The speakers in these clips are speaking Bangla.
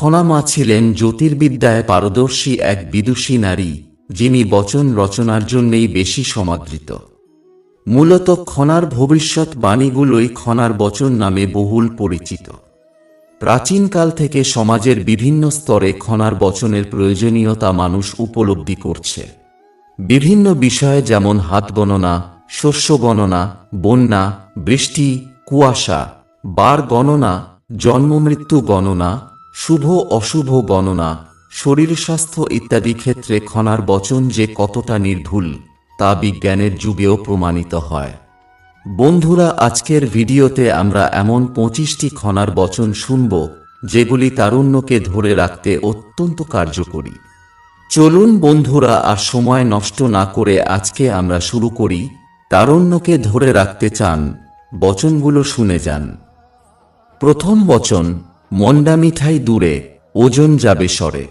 খনামা ছিলেন জ্যোতির্বিদ্যায় পারদর্শী এক বিদুষী নারী, যিনি বচন রচনার জন্যেই বেশি সমাদৃত। মূলত খনার ভবিষ্যৎ বাণীগুলোই খনার বচন নামে বহুল পরিচিত। প্রাচীনকাল থেকে সমাজের বিভিন্ন স্তরে খনার বচনের প্রয়োজনীয়তা মানুষ উপলব্ধি করছে। বিভিন্ন বিষয়ে যেমন হাত গণনা শস্য গণনা বন্যা, বৃষ্টি, কুয়াশা, বার গণনা, জন্মমৃত্যু গণনা শুভ অশুভ গণনা শরীর স্বাস্থ্য ইত্যাদি ক্ষেত্রে খনার বচন যে কতটা নির্ভুল, তা বিজ্ঞানের যুগেও প্রমাণিত হয়। বন্ধুরা, আজকের ভিডিওতে আমরা এমন পঁচিশটি খনার বচন শুনব, যেগুলি তারুণ্যকে ধরে রাখতে অত্যন্ত কার্যকরী। চলুন বন্ধুরা, আর সময় নষ্ট না করে আজকে আমরা শুরু করি। তারুণ্যকে ধরে রাখতে চান, বচনগুলো শুনে যান। প্রথম বচন মন্ডা মিঠাই দূরে ওজন যাবে সরে।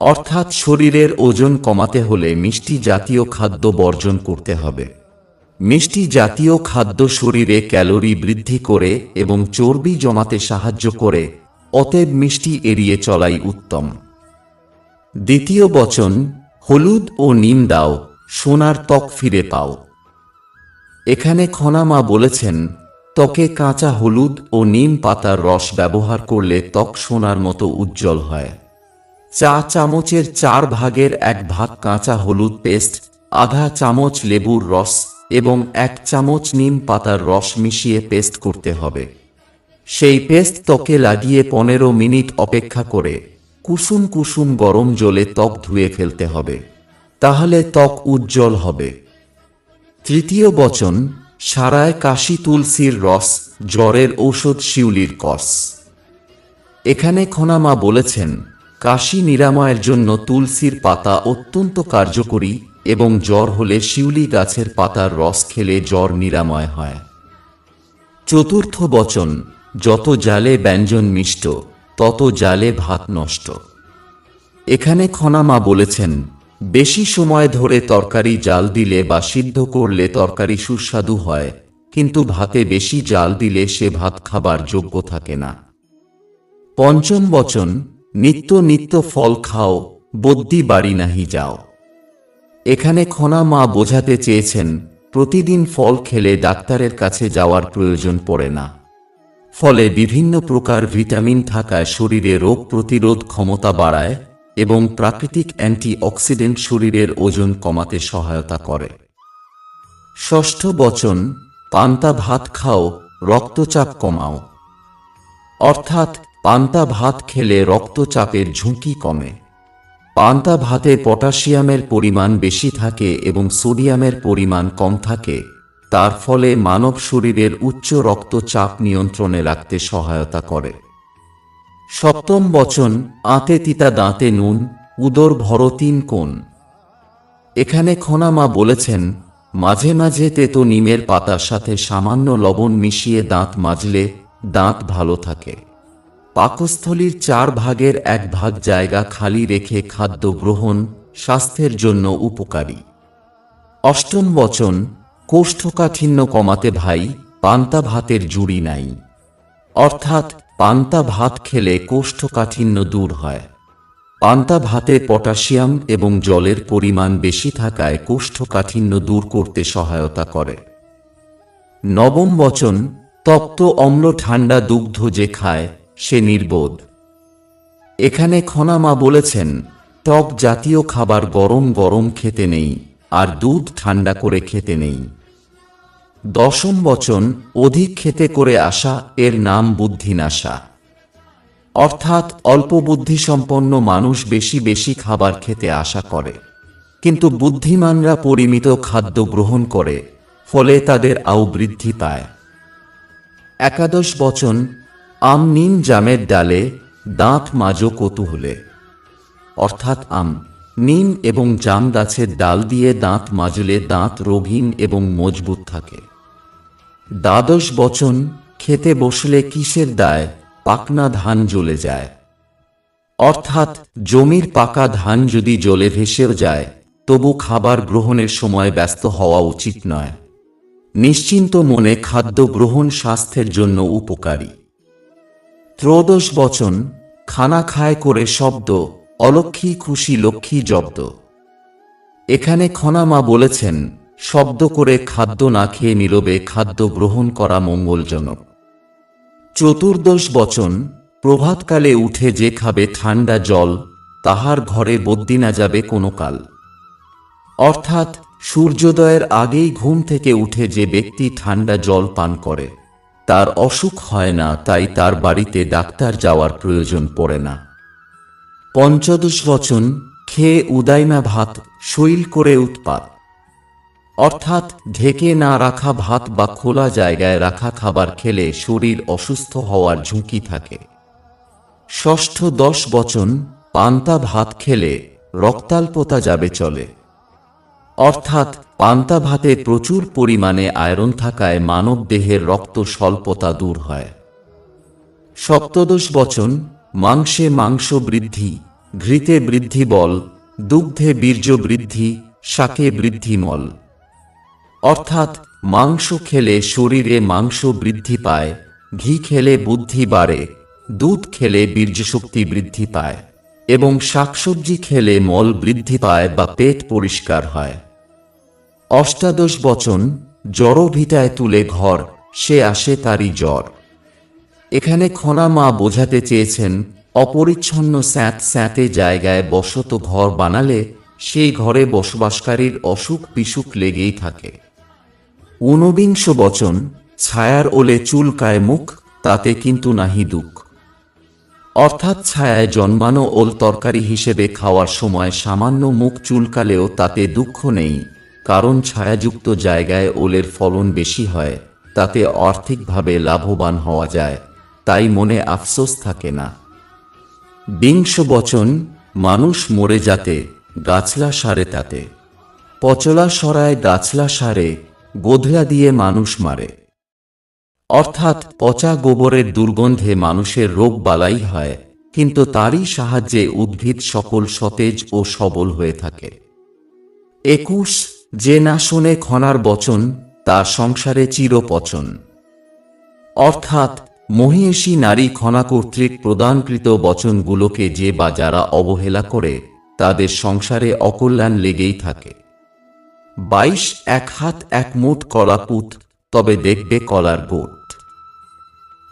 অর্থাৎ শরীরের ওজন কমাতে হলে মিষ্টি জাতীয় খাদ্য বর্জন করতে হবে। মিষ্টি জাতীয় খাদ্য শরীরে ক্যালোরি বৃদ্ধি করে এবং চর্বি জমাতে সাহায্য করে, অতএব মিষ্টি এড়িয়ে চলাই উত্তম। দ্বিতীয় বচন, হলুদ ও নিম দাও, সোনার ত্বক ফিরে পাও। এখানে খনামা বলেছেন ত্বকে কাঁচা হলুদ ও নিম পাতার রস ব্যবহার করলে ত্বক সোনার মতো উজ্জ্বল হয়। চা চামচের চার ভাগের এক ভাগ কাঁচা হলুদ পেস্ট, আধা চামচ লেবুর রস এবং এক চামচ নিম পাতার রস মিশিয়ে পেস্ট করতে হবে। সেই পেস্ট ত্বকে লাগিয়ে পনেরো মিনিট অপেক্ষা করে কুসুম কুসুম গরম জলে ত্বক ধুয়ে ফেলতে হবে। তাহলে ত্বক উজ্জ্বল হবে। তৃতীয় বচন সারায় কাশি তুলসীর রস, জ্বরের ঔষধ শিউলির কস। এখানে খনামা বলেছেন, কাশি নিরাময়ের জন্য তুলসীর পাতা অত্যন্ত কার্যকরী এবং জ্বর হলে শিউলি গাছের পাতার রস খেলে জ্বর নিরাময় হয়। চতুর্থ বচন, যত জালে ব্যঞ্জন মিষ্ট, তত জালে ভাত নষ্ট। এখানে খনামা বলেছেন বেশি সময় ধরে তরকারি জাল দিলে বা সিদ্ধ করলে তরকারি সুস্বাদু হয়, কিন্তু ভাতে বেশি জাল দিলে সে ভাত খাবার যোগ্য থাকে না। পঞ্চম বচন, নিত্য নিত্য ফল খাও, বদ্যি বাড়ি নাহি যাও। এখানে খনা মা বোঝাতে চেয়েছেন, প্রতিদিন ফল খেলে ডাক্তারের কাছে যাওয়ার প্রয়োজন পড়ে না। ফলে বিভিন্ন প্রকার ভিটামিন থাকায় শরীরে রোগ প্রতিরোধ ক্ষমতা বাড়ায় এবং প্রাকৃতিক অ্যান্টিঅক্সিডেন্ট শরীরের ওজন কমাতে সহায়তা করে। ষষ্ঠ বচন, পান্তা ভাত খাও, রক্তচাপ কমাও। অর্থাৎ, পান্তা ভাত খেলে রক্তচাপের ঝুঁকি কমে। পান্তা ভাতে পটাশিয়ামের পরিমাণ বেশি থাকে এবং সোডিয়ামের পরিমাণ কম থাকে। তার ফলে মানব শরীরের উচ্চ রক্তচাপ নিয়ন্ত্রণে রাখতে সহায়তা করে। সপ্তম বচন, আতে তিতা দাঁতে নুন, উদর ভর তিন কোণ। এখানে খনামা বলেছেন, মাঝে মাঝে তেতো নিমের পাতার সাথে সামান্য লবণ মিশিয়ে দাঁত মাজলে দাঁত ভালো থাকে। পাকস্থলীর চার ভাগের এক ভাগ জায়গা খালি রেখে খাদ্য গ্রহণ স্বাস্থ্যের জন্য উপকারী। অষ্টম বচন, কোষ্ঠকাঠিন্য কমাতে ভাই, পান্তা ভাতের জুড়ি নাই। অর্থাৎ পান্তা ভাত খেলে কোষ্ঠকাঠিন্য দূর হয়। পান্তা ভাতে পটাশিয়াম এবং জলের পরিমাণ বেশি থাকায় কোষ্ঠকাঠিন্য দূর করতে সহায়তা করে। নবম বচন, তপ্ত অম্ল ঠান্ডা দুগ্ধ যে খায়, সে নির্বোধ। এখানে খনামা বলেছেন, টক জাতীয় খাবার গরম গরম খেতে নেই, আর দুধ ঠান্ডা করে খেতে নেই। দশম বচন, অধিক খেতে করে আসা, এর নাম বুদ্ধিনাশা। অর্থাৎ অল্প বুদ্ধিসম্পন্ন মানুষ বেশি বেশি খাবার খেতে আশা করে। কিন্তু বুদ্ধিমানরা পরিমিত খাদ্য গ্রহণ করে, ফলে তাদের আউ বৃদ্ধি পায়। একাদশ বচন, আম নিম জামের ডালে, দাঁত মাজো কৌতূহলে। অর্থাৎ আম, নিম এবং জাম গাছের ডাল দিয়ে দাঁত মাজলে দাঁত রোগহীন এবং মজবুত থাকে। দ্বাদশ বচন, খেতে বসলে কিসের দায়? পাকনা ধান জ্বলে যায়। অর্থাৎ জমির পাকা ধান যদি জ্বলে ভেসেও যায়, তবু খাবার গ্রহণের সময় ব্যস্ত হওয়া উচিত নয়। নিশ্চিন্ত মনে খাদ্য গ্রহণ স্বাস্থ্যের জন্য উপকারী। ত্রয়োদশ বচন, খানা খায় করে শব্দ অলক্ষী খুশি লক্ষ্মী জব্দ। এখানে খনামা বলেছেন শব্দ করে খাদ্য না খেয়ে নীরবে খাদ্য গ্রহণ করা মঙ্গলজনক। চতুর্দশ বচন, প্রভাতকালে উঠে যে খাবে ঠান্ডা জল, তাহার ঘরে বদ্যি না যাবে কোনো কাল। অর্থাৎ, সূর্যোদয়ের আগেই ঘুম থেকে উঠে যে ব্যক্তি ঠান্ডা জল পান করে, তার অসুখ হয় না, তাই তার বাড়িতে ডাক্তার যাওয়ার প্রয়োজন পড়ে না। পঞ্চদশ বচন, খেয়ে উদাই না ভাত শৈল করে উৎপাত। অর্থাৎ ঢেকে না রাখা ভাত বা খোলা জায়গায় রাখা খাবার খেলে শরীর অসুস্থ হওয়ার ঝুঁকি থাকে। ষষ্ঠ দশ বচন, পান্তা ভাত খেলে রক্তাল্পতা যাবে চলে। অর্থাৎ পান্তা ভাতে প্রচুর পরিমাণে আয়রন থাকায় মানব দেহের রক্ত স্বল্পতা দূর হয়। সপ্তদশ বচন, মাংসে মাংস বৃদ্ধি, ঘৃতে বৃদ্ধি বল, দুগ্ধে বীর্য বৃদ্ধি, শাকে বৃদ্ধি মল। অর্থাৎ মাংস খেলে শরীরে মাংস বৃদ্ধি পায়, ঘি খেলে বুদ্ধি বাড়ে, দুধ খেলে বীর্যশক্তি বৃদ্ধি পায় এবং শাকসবজি খেলে মল বৃদ্ধি পায় বা পেট পরিষ্কার হয়। অষ্টাদশ বচন, জড় ভিটায় তুলে ঘর, সে আসে তারই জ্বর। এখানে খনা মা বোঝাতে চেয়েছেন, অপরিচ্ছন্ন স্যাঁত স্যাঁতে জায়গায় বসত ঘর বানালে সেই ঘরে বসবাসকারীর অসুখ বিসুখ লেগেই থাকে। ঊনবিংশ বচন, ছায়ার ওলে চুলকায় মুখ, তাতে কিন্তু নাহি দুঃখ। অর্থাৎ ছায়ায় জন্মানো ওল তরকারি হিসেবে খাওয়ার সময় সামান্য মুখ চুলকালেও তাতে দুঃখ নেই, কারণ ছায়াযুক্ত জায়গায় ওলের ফলন বেশি হয়, তাতে আর্থিকভাবে লাভবান হওয়া যায়, তাই মনে আফসোস থাকে না। বিংশ বচন, মানুষ মরে যাতে, গাছলা সারে তাতে। পচলা সরায় গাছলা সারে গোধলা দিয়ে মানুষ মারে। অর্থাৎ পচা গোবরের দুর্গন্ধে মানুষের রোগ বালাই হয়, কিন্তু তারই সাহায্যে উদ্ভিদ সকল সতেজ ও সবল হয়ে থাকে। একুশ, যে না শোনে খনার বচন, তা সংসারে চিরপচন। অর্থাৎ মহিষী নারী খনা কর্তৃক প্রদানকৃত বচনগুলোকে যে বা যারা অবহেলা করে, তাদের সংসারে অকল্যাণ লেগেই থাকে। বাইশ এক হাত এক মুঠ কলাপুত তবে দেখবে কলার গোট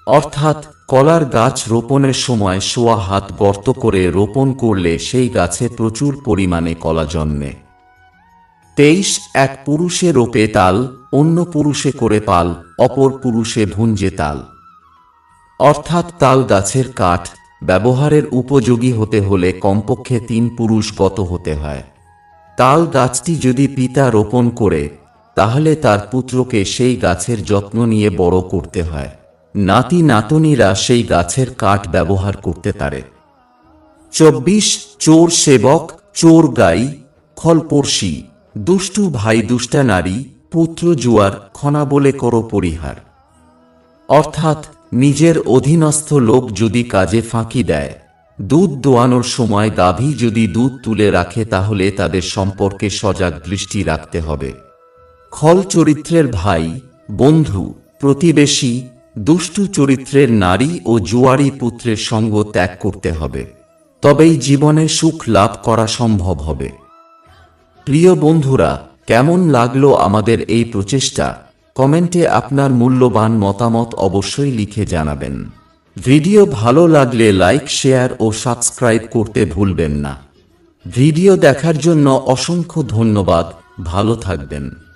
অর্থাৎ কলার গাছ রোপণের সময় সোয়া হাত গর্ত করে রোপণ করলে সেই গাছে প্রচুর পরিমাণে কলা জন্মে। তেইশ এক পুরুষে রোপে তাল, অন্য পুরুষে করে পাল, অপর পুরুষে ভুঞ্জে তাল। অর্থাৎ তাল গাছের কাঠ ব্যবহারের উপযোগী হতে হলে কমপক্ষে তিন পুরুষ গত হতে হয়। তাল গাছটি যদি পিতা রোপণ করে, তাহলে তার পুত্রকে সেই গাছের যত্ন নিয়ে বড় করতে হয়। নাতি নাতনিরা সেই গাছের কাঠ ব্যবহার করতে পারে। চব্বিশ, চোর সেবক, চোর গাই, খলপড়শি, দুষ্টু ভাই দুষ্টা নারী, পুত্র জুয়ার খনা বলে করো পরিহার। অর্থাৎ নিজের অধীনস্থ লোক যদি কাজে ফাঁকি দেয় দুধ দোয়ানোর সময় গাভী যদি দুধ তুলে রাখে তাহলে তাদের সম্পর্কে সজাগ দৃষ্টি রাখতে হবে। খল চরিত্রের ভাই, বন্ধু, প্রতিবেশী, দুষ্টু চরিত্রের নারী ও জুয়ারি পুত্রের সঙ্গ ত্যাগ করতে হবে। তবেই জীবনে সুখ লাভ করা সম্ভব হবে। প্রিয় বন্ধুরা, কেমন লাগল আমাদের এই প্রচেষ্টা? কমেন্টে আপনার মূল্যবান মতামত অবশ্যই লিখে জানাবেন। ভিডিও ভালো লাগলে লাইক, শেয়ার ও সাবস্ক্রাইব করতে ভুলবেন না। ভিডিও দেখার জন্য অসংখ্য ধন্যবাদ। ভালো থাকবেন।